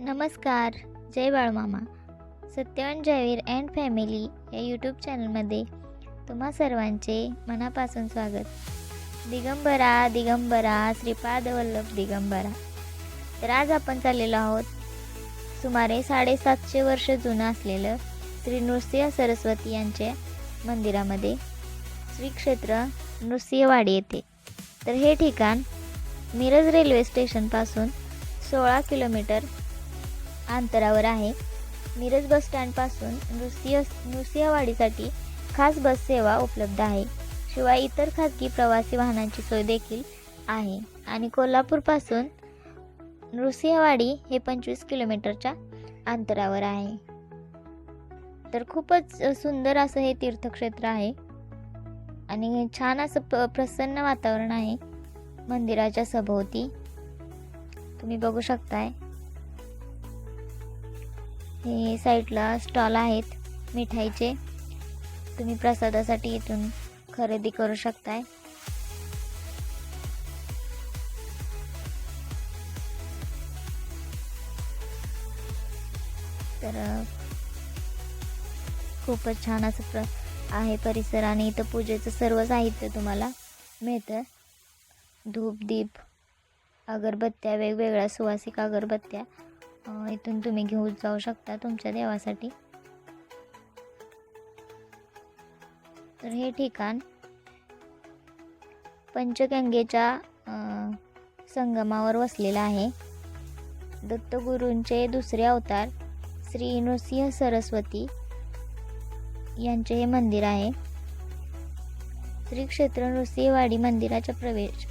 नमस्कार जय Balumama. Satyavan Jayveer and family या YouTube चॅनलमध्ये तुम्हा सर्वांचे मनापासून स्वागत. दिगंबरा दिगंबरा श्रीपाद वल्लभ दिगंबरा. तर आज आपण चाललेलो आहोत सुमारे साडेसातशे वर्ष जुनं असलेलं श्री नृसिंह सरस्वती यांच्या मंदिरामध्ये. श्री क्षेत्र नृसिंहवाडी येथे. तर हे ठिकाण मिरज रेल्वे स्टेशनपासून सोळा किलोमीटर अंतरावर आहे. मिरज बस स्टँडपासून नृसिंह नृसिंहवाडीसाठी खास बस सेवा उपलब्ध आहे. शिवाय इतर खाजगी प्रवासी वाहनांची सोय देखील आहे. आणि कोल्हापूरपासून नृसिंहवाडी हे पंचवीस किलोमीटरच्या अंतरावर आहे. तर खूपच सुंदर असं हे तीर्थक्षेत्र आहे. आणि छान असं प प्रसन्न वातावरण आहे मंदिराच्या सभोवती. तुम्ही बघू शकताय. हे साईडला स्टॉल आहेत मिठाईचे. तुम्ही प्रसादासाठी इथून खरेदी करू शकताय. तर खूपच छान असं प्र आहे परिसर आणि इथं पूजेचं सर्व साहित्य तुम्हाला मिळतं. धूप दीप अगरबत्त्या वेगवेगळ्या सुवासिक अगरबत्त्या. इथून तुम्ही घेऊन जाऊ शकता तुमच्या देवासाठी. तर हे ठिकाण पंचगंगेच्या संगमावर वसलेलं आहे. दत्तगुरूंचे दुसरे अवतार श्री नृसिंह सरस्वती यांचे हे मंदिर आहे. श्री क्षेत्र नृसिंहवाडी मंदिराच्या प्रवेश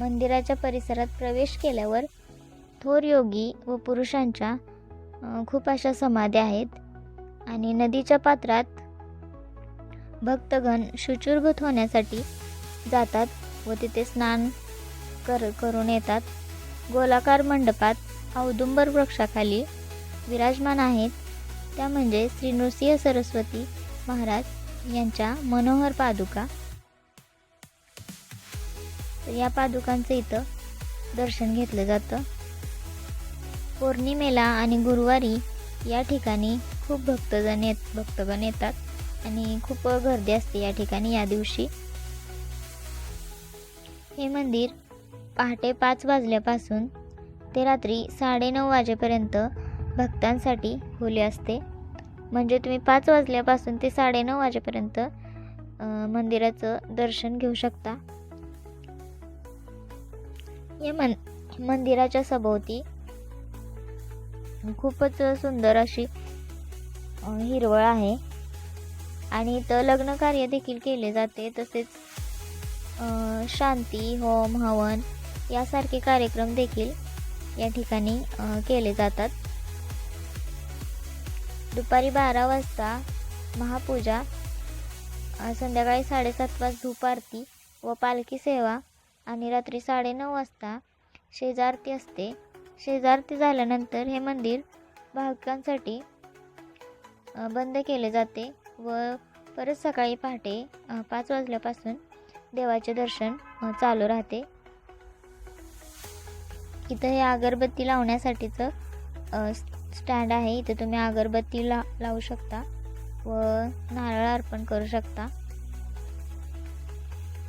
मंदिराच्या परिसरात प्रवेश केल्यावर थोर योगी व पुरुषांच्या खूप अशा समाध्या आहेत. आणि नदीच्या पात्रात भक्तगण शुचुर्भूत होण्यासाठी जातात व तिथे स्नान कर करून येतात. गोलाकार मंडपात औदुंबर वृक्षाखाली विराजमान आहेत. त्या म्हणजे श्री नृसिंह सरस्वती महाराज यांच्या मनोहर पादुका. या पादुकांचं इथं दर्शन घेतलं जातं. पौर्णिमेला आणि गुरुवारी या ठिकाणी खूप भक्तजण येत भक्तगण येतात आणि खूप गर्दी असते या ठिकाणी या दिवशी. हे मंदिर पहाटे पाच वाजल्यापासून ते रात्री साडेनऊ वाजेपर्यंत भक्तांसाठी खुले असते. म्हणजे तुम्ही पाच वाजल्यापासून ते साडेनऊ वाजेपर्यंत मंदिराचं दर्शन घेऊ शकता. या मन मंदिराच्या सभोवती खूपच सुंदर अशी हिरवळ आहे. आणि इथं लग्न कार्य देखील केले जाते. तसेच शांती होम हवन यासारखे कार्यक्रम देखील या ठिकाणी केले जातात. दुपारी बारा वाजता महापूजा संध्याकाळी साडेसात वाज धूप आरती व पालखी सेवा आणि रात्री साडेनऊ वाजता शेजारती असते. शेजारती झाल्यानंतर हे मंदिर भाविकांसाठी बंद केले जाते व परत सकाळी पहाटे पाच वाजल्यापासून देवाचे दर्शन चालू राहते. इथं हे अगरबत्ती लावण्यासाठीचं स्टँड आहे. इथे तुम्ही अगरबत्ती ला लावू शकता व नारळ अर्पण करू शकता.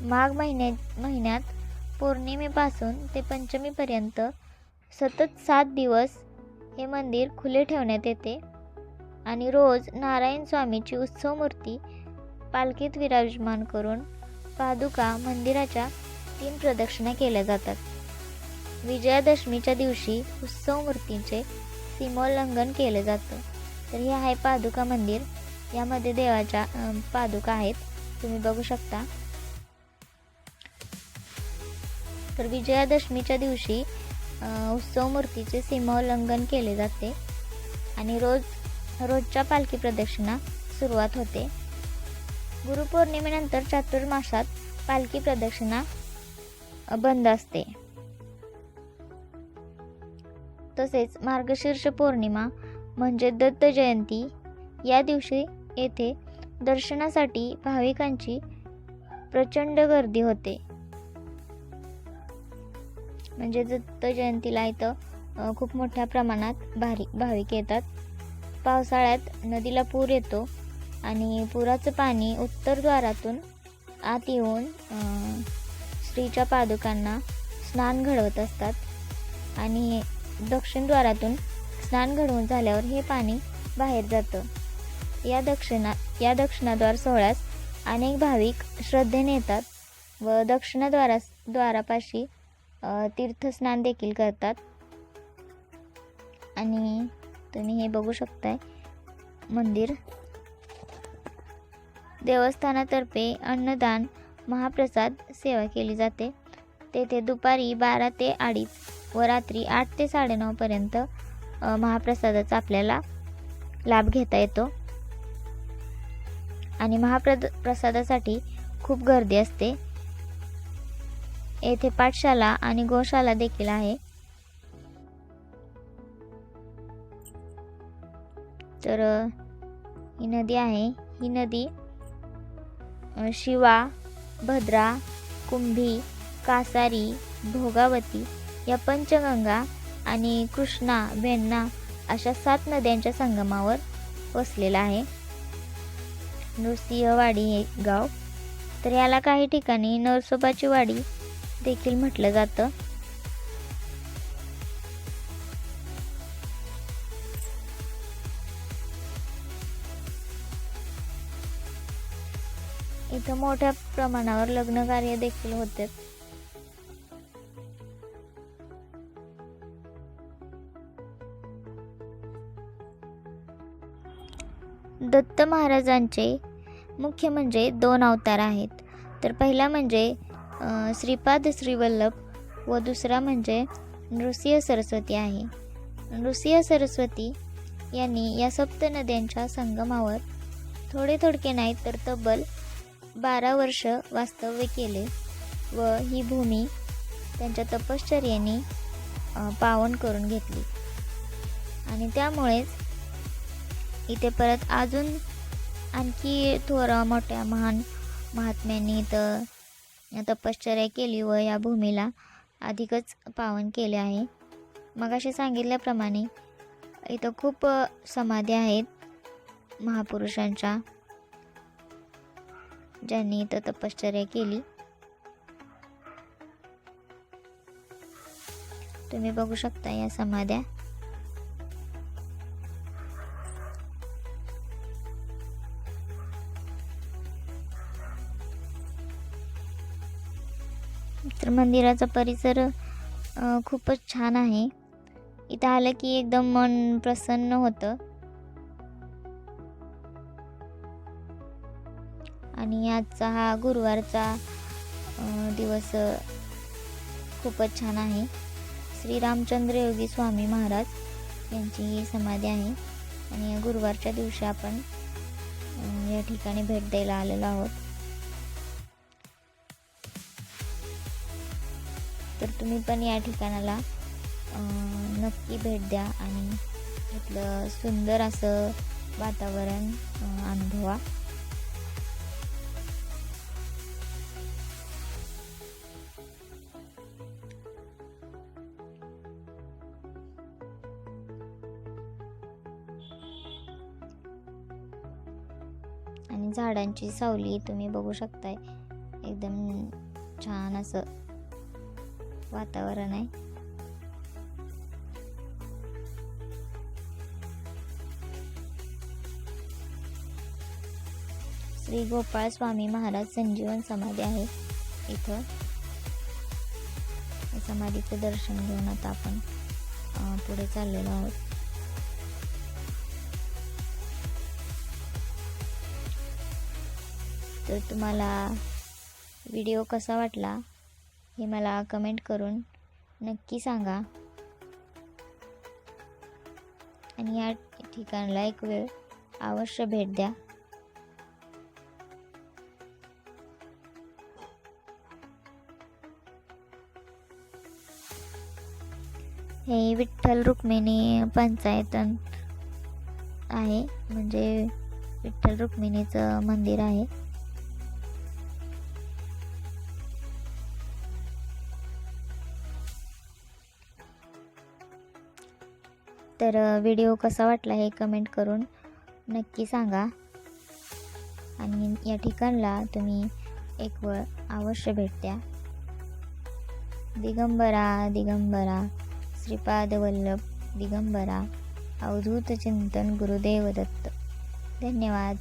माघ महिन्या महिन्यात पौर्णिमेपासून ते पंचमीपर्यंत सतत सात दिवस हे मंदिर खुले ठेवण्यात येते आणि रोज नारायण स्वामीची उत्सव मूर्ती पालखीत विराजमान करून पादुका मंदिराच्या तीन प्रदक्षिणा केल्या जातात. विजयादशमीच्या दिवशी उत्सव मूर्तींचे सीमोल्लंघन केलं जातं. तर हे आहे पादुका मंदिर. यामध्ये देवाच्या पादुका आहेत. तुम्ही बघू शकता. तर विजयादशमीच्या दिवशी उत्सव मूर्तीचे सीमोल्लंघन केले जाते आणि रोज रोजच्या पालखी प्रदक्षिणा सुरुवात होते. गुरुपौर्णिमेनंतर चातुर्मासात पालखी प्रदक्षिणा बंद असते. तसेच मार्गशीर्ष पौर्णिमा म्हणजे दत्त जयंती या दिवशी येथे दर्शनासाठी भाविकांची प्रचंड गर्दी होते. म्हणजे दत्त जयंतीला इथं खूप मोठ्या प्रमाणात भारी भाविक येतात. पावसाळ्यात नदीला पूर येतो आणि पुराचं पाणी उत्तरद्वारातून आत येऊन स्त्रीच्या पादुकांना स्नान घडवत असतात आणि दक्षिणद्वारातून स्नान घडवून झाल्यावर हे पाणी बाहेर जातं. या दक्षिणा या दक्षिणाद्वार सोहळ्यास अनेक भाविक श्रद्धेने येतात व दक्षिणाद्वारा द्वारापाशी तीर्थस्नान देखील करतात. आणि तुम्ही हे बघू शकताय मंदिर. देवस्थानातर्फे अन्नदान महाप्रसाद सेवा केली जाते. तेथे दुपारी बारा ते अडीच व रात्री आठ ते साडेनऊपर्यंत महाप्रसादाचा आपल्याला लाभ घेता येतो. आणि महाप्रद प्रसादासाठी खूप गर्दी असते. येथे पाठशाला आणि गोशाला देखील आहे. तर ही नदी आहे. ही नदी शिवा भद्रा कुंभी कासारी भोगावती या पंचगंगा आणि कृष्णा वेण्णा अशा सात नद्यांच्या संगमावर वसलेला आहे. नृसिंहवाडी हे गाव. तर याला काही ठिकाणी नरसोबाची वाडी देखील म्हटलं जातं. इथं मोठ्या प्रमाणावर लग्न कार्य देखील होते. दत्त महाराजांचे मुख्य म्हणजे दोन अवतार आहेत. तर पहिला म्हणजे श्रीपाद श्रीवल्लभ व दुसरा म्हणजे नृसिंह सरस्वती आहे. नृसिंह सरस्वती यांनी या सप्त नद्यांच्या संगमावर थोडे थोडके नाही तर तब्बल बारा वर्ष वास्तव्य केले व ही भूमी त्यांच्या तपश्चर्येने पावन करून घेतली. आणि त्यामुळेच इथे परत अजून आणखी थोरा मोठ्या महान महात्म्यांनी इथं तपश्चर्या केली व या भूमीला अधिकच पावन केले आहे. मग असे सांगितल्याप्रमाणे इथं खूप समाधी आहेत महापुरुषांच्या ज्यांनी इथं तपश्चर्या केली. तुम्ही बघू शकता या समाध्या. तर मंदिराचा परिसर खूपच छान आहे. इथं आलं की एकदम मन प्रसन्न होतं. आणि आजचा हा गुरुवारचा दिवस खूपच छान आहे. श्री रामचंद्र योगी स्वामी महाराज यांची ही समाधी आहे. आणि गुरुवारच्या दिवशी आपण या ठिकाणी भेट द्यायला आलेलो आहोत. तर तुम्ही पण या ठिकाणाला नक्की भेट द्या आणि इथलं सुंदर असं वातावरण अनुभवा. आणि झाडांची सावली तुम्ही बघू शकताय. एकदम छान असं वातावरण आहे. श्री गोपाळ स्वामी महाराज संजीवन समाधी आहे इथं. समाधीचं दर्शन घेऊन आता आपण पुढे चाललेलो आहोत. तर तुम्हाला व्हिडिओ कसा वाटला? हे मला कमेंट करून नक्की सांगा. आणि या ठिकाणला एक वेळ अवश्य भेट द्या. हे विठ्ठल रुक्मिणी पंचायतन आहे. म्हणजे विठ्ठल रुक्मिणीचं मंदिर आहे. तर व्हिडिओ कसा वाटला हे कमेंट करून नक्की सांगा. आणि या ठिकाणला तुम्ही एक वेळ अवश्य भेट द्या. दिगंबरा दिगंबरा श्रीपाद वल्लभ दिगंबरा अवधूत चिंतन गुरुदेव दत्त. धन्यवाद.